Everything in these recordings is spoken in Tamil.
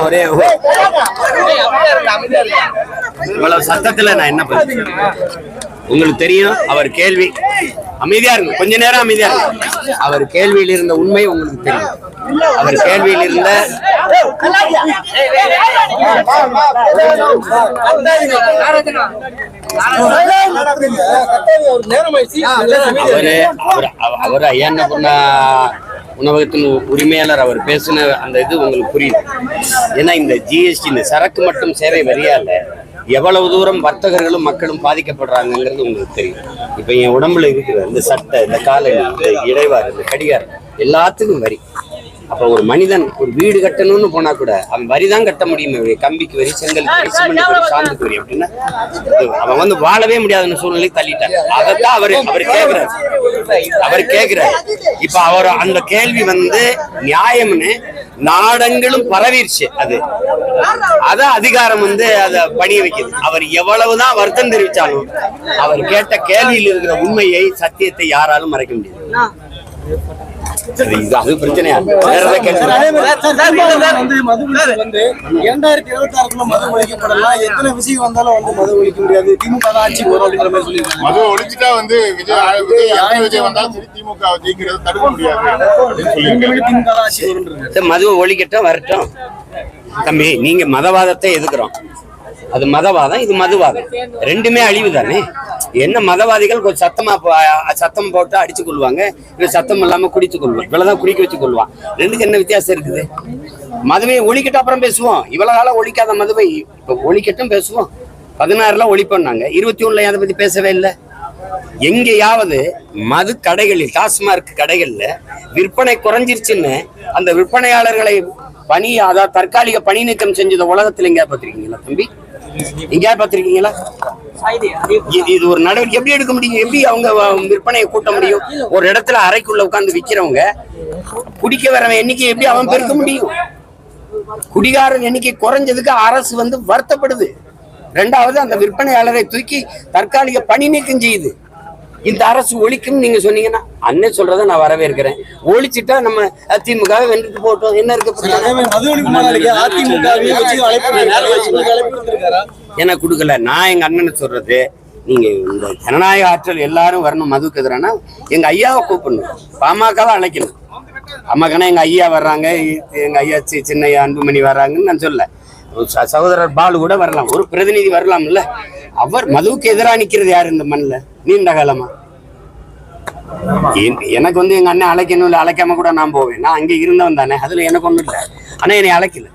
ஒரே இவ்வளவு சத்தத்துல நான் என்ன பண்ணுறேன் உங்களுக்கு தெரியும் அவர் கேள்வி. அமைதியா இருங்க. கொஞ்ச நேரம் அமைதியா இருங்க. அவர் கேள்வியில் இருந்த உண்மை உங்களுக்கு தெரியும். அவர் கேள்வியில் இருந்த அவரு அவர் அவர் ஐயா என்ன பண்ண உணவகத்தின் உரிமையாளர் அவர் பேசின அந்த இது உங்களுக்கு புரியுது. ஏன்னா இந்த ஜிஎஸ்டி இந்த சரக்கு மற்றும் சேவை வரியால எவ்வளவு தூரம் வர்த்தகர்களும் மக்களும் பாதிக்கப்படுறாங்கிறது உங்களுக்கு தெரியும். இப்போ என் உடம்புல இருக்கிற இந்த சட்டை இந்த காலை இந்த இடைவாறு இந்த கடிகாரம் எல்லாத்துக்கும் வரி. அப்போ ஒரு மனிதன் ஒரு வீடு கட்டணும்னு போனா கூட அவன் வரி தான் கட்ட முடியுமே கம்பிக்கு வரி செங்கல் வரி சிமெண்ட் வரி சாந்துக்கு வரி அப்படின்னா அவன் வந்து வாழவே முடியாதுன்னு சூழ்நிலை தள்ளிட்டார் அதைத்தான் அவர் அவர் கேக்குறாரு. அவர் கேக்குறாரு. இப்ப அவர் அந்த கேள்வி வந்து நியாயம்னு நாடங்களும் பரவிருச்சு அது. அத அதிகாரம் வந்து அத பணிய வைக்குது. அவர் எவ்வளவுதான் வருத்தம் தெரிவிச்சாலும் அவர் கேட்ட கேள்வியில் இருக்கிற உண்மையை சத்தியத்தை யாராலும் மறைக்க முடியாது. அது பிரச்சனையா? வந்து மது இரண்டாயிரத்தி இருபத்தி ஆறுக்குள்ள மது ஒழிக்கப்படலாம் எத்தனை விஷயம் வந்தாலும் வந்து மது ஒழிக்க முடியாது. திமுக வரும் அப்படிங்கிற மாதிரி மது ஒழிச்சுட்டா வந்து விஜய் விஜய் விஜய் வந்தாலும் சரி திமுக ஜெயிக்கிறத தடுக்க முடியாது மதுவை ஒழிக்கட்டும் வரட்டும். தம்பி நீங்க மதவாதத்தை எதுக்குறோம்? அது மதவாதம் இது மதுவாதம். ரெண்டுமே அழிவு தானே என்ன மதவாதிகள் கொஞ்சம் சத்தமா சத்தம் போட்டு அடிச்சு கொள்வாங்க இல்லை சத்தம் இல்லாம குடிச்சு கொள்வான் இவ்வளவுதான் குடிக்க வச்சு கொள்வான் ரெண்டுக்கு என்ன வித்தியாசம் இருக்குது? மதுவை ஒழிக்கட்டும் அப்புறம் பேசுவோம். இவ்வளவு காலம் ஒழிக்காத மதுவை இப்ப ஒழிக்கட்டும் பேசுவோம். பதினாறுல ஒழிப்போம்னாங்க இருபத்தி ஒண்ணுல அதை பத்தி பேசவே இல்லை. எங்கேயாவது மது கடைகளில் டாஸ்மார்க் கடைகள்ல விற்பனை குறைஞ்சிருச்சுன்னு அந்த விற்பனையாளர்களை பணி அதாவது தற்காலிக பணி நீக்கம் செஞ்சது உலகத்துல எங்கேயா பார்த்துருக்கீங்களா தம்பி? எங்கேயா பார்த்துருக்கீங்களா? இது ஒரு நடவடிக்கை. எப்படி எடுக்க முடியும்? எப்படி அவங்க விற்பனையை கூட்ட முடியும்? ஒரு இடத்துல அறைக்குள்ள உட்காந்து விக்கிறவங்க குடிக்க வரவன் எண்ணிக்கை எப்படி அவன் பெருக்க முடியும்? குடிகாரன் எண்ணிக்கை குறைஞ்சதுக்கு அரசு வந்து வருத்தப்படுது. ரெண்டாவது அந்த விற்பனையாளரை தூக்கி தற்காலிக பணி நீக்கம் செய்யுது. இந்த அரசு ஒழிக்கும் நீங்க சொன்னீங்கன்னா அண்ணன் சொல்றதை நான் வரவேற்கிறேன். ஒழிச்சிட்டா நம்ம திமுக வென்றுட்டு போட்டோம். என்ன இருக்க எனக்கு கொடுக்கல. நான் எங்க அண்ணனை சொல்றது நீங்க இந்த ஜனநாயக ஆற்றல் எல்லாரும் வரணும் மதுக்கு எதிரானா? எங்க ஐயாவை கூப்பிடணும். பாமக அழைக்கணும். பாமகனா எங்க ஐயா வர்றாங்க. எங்க ஐயா சி- சின்ன ஐயா அன்புமணி வர்றாங்கன்னு நான் சொல்ல சகோதரர் பாலு கூட வரலாம். ஒரு பிரதிநிதி வரலாம்ல. அவர் மதுவுக்கு எதிராக நிக்கிறது யார் இந்த மண்ணில்? நீண்ட காலமா? என்- எனக்கு வந்து எங்க அண்ணன் அழைக்கணும் இல்லை அழைக்காம கூட நான் போவேன். நான் அங்கே இருந்தவன் தானே. அதுல எனக்கு ஒண்ணும் இல்லை. ஆனா என்னை அழைக்கல.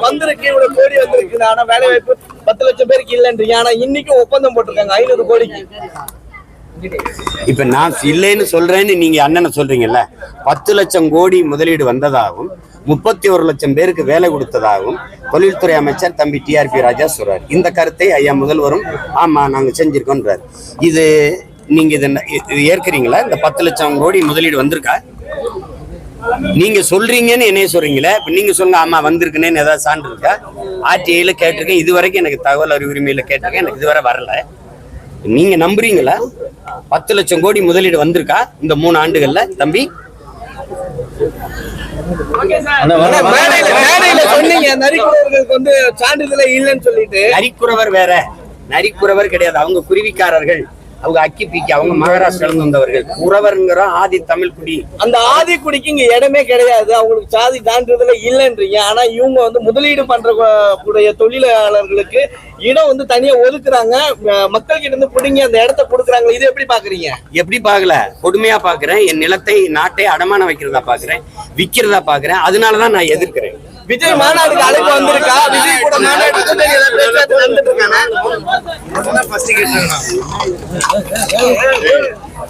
வந்திருக்கு இவ்வளவு கோடி வந்திருக்கு ஆனா வேலை வாய்ப்பு பத்து லட்சம் பேருக்கு இல்லன்றீங்க. ஆனா இன்னைக்கு ஒப்பந்தம் போட்டிருக்காங்க ஐநூறு கோடிக்கு. இப்ப நான் இல்லைன்னு சொல்றேன்னு நீங்க அண்ணனை சொல்றீங்கல்ல பத்து லட்சம் கோடி முதலீடு வந்ததாகவும் முப்பத்தி ஒரு லட்சம் பேருக்கு வேலை கொடுத்ததாகவும் தொழில்துறை அமைச்சர் தம்பி டிஆர்பி ராஜா சொல்றார். இந்த கருத்தை ஐயா முதல்வரும் ஆமா நாங்க செஞ்சிருக்கோன்றாரு. இது நீங்க இதை இது ஏற்கிறீங்களா? இந்த பத்து லட்சம் கோடி முதலீடு வந்திருக்கா? நீங்க சொல்றீங்கன்னு என்னைய சொல்றீங்களே இப்ப நீங்க சொல்லுங்க ஆமா வந்திருக்குன்னு ஏதாவது சான்று இருக்கா ஆர்டிஐல கேட்டிருக்கேன் இது வரைக்கும் எனக்கு தகவல் அறிவு உரிமையில கேட்டிருக்கேன் எனக்கு இதுவரை வரல. நீங்க நம்புறீங்களா? பத்து லட்சம் கோடி முதலீடு வந்திருக்கா இந்த மூணு ஆண்டுகள்ல தம்பி? ஆனா மேடையில மேடையில சொன்னீங்க நரிக்குறவர்களுக்கு வந்து சான்றிதழே இல்லைன்னு சொல்லிட்டு. நரிக்குறவர் வேற. நரிக்குறவர் கிடையாது. அவங்க குருவிக்காரர்கள். அவங்க அக்கி பீக்கி அவங்க மகாராஷ்டிரால வந்தவர்கள். குறவர்ங்கிற ஆதி தமிழ் குடி. அந்த ஆதி குடிக்கு இங்க இடமே கிடையாது. அவங்களுக்கு சாதி சான்றிதழே இல்லைன்றீங்க. ஆனா இவங்க வந்து முதலீடு பண்ற கூடிய தொழிலாளர்களுக்கு இடம் வந்து தனியா ஒதுக்குறாங்க. மக்கள் கிட்ட இருந்து பிடிங்கி அந்த இடத்த கொடுக்குறாங்க இது எப்படி பாக்குறீங்க? எப்படி பார்க்கல கொடுமையா பாக்குறேன். என் நிலத்தை நாட்டை அடமானம் வைக்கிறதா பாக்குறேன். விக்கிறதா பாக்குறேன். அதனாலதான் நான் எதிர்க்கிறேன். விஜய் மாநாடுக்கு அழைப்பு வந்திருக்கா விஜய் கூட மாநாடு நடந்துட்டு இருக்காங்க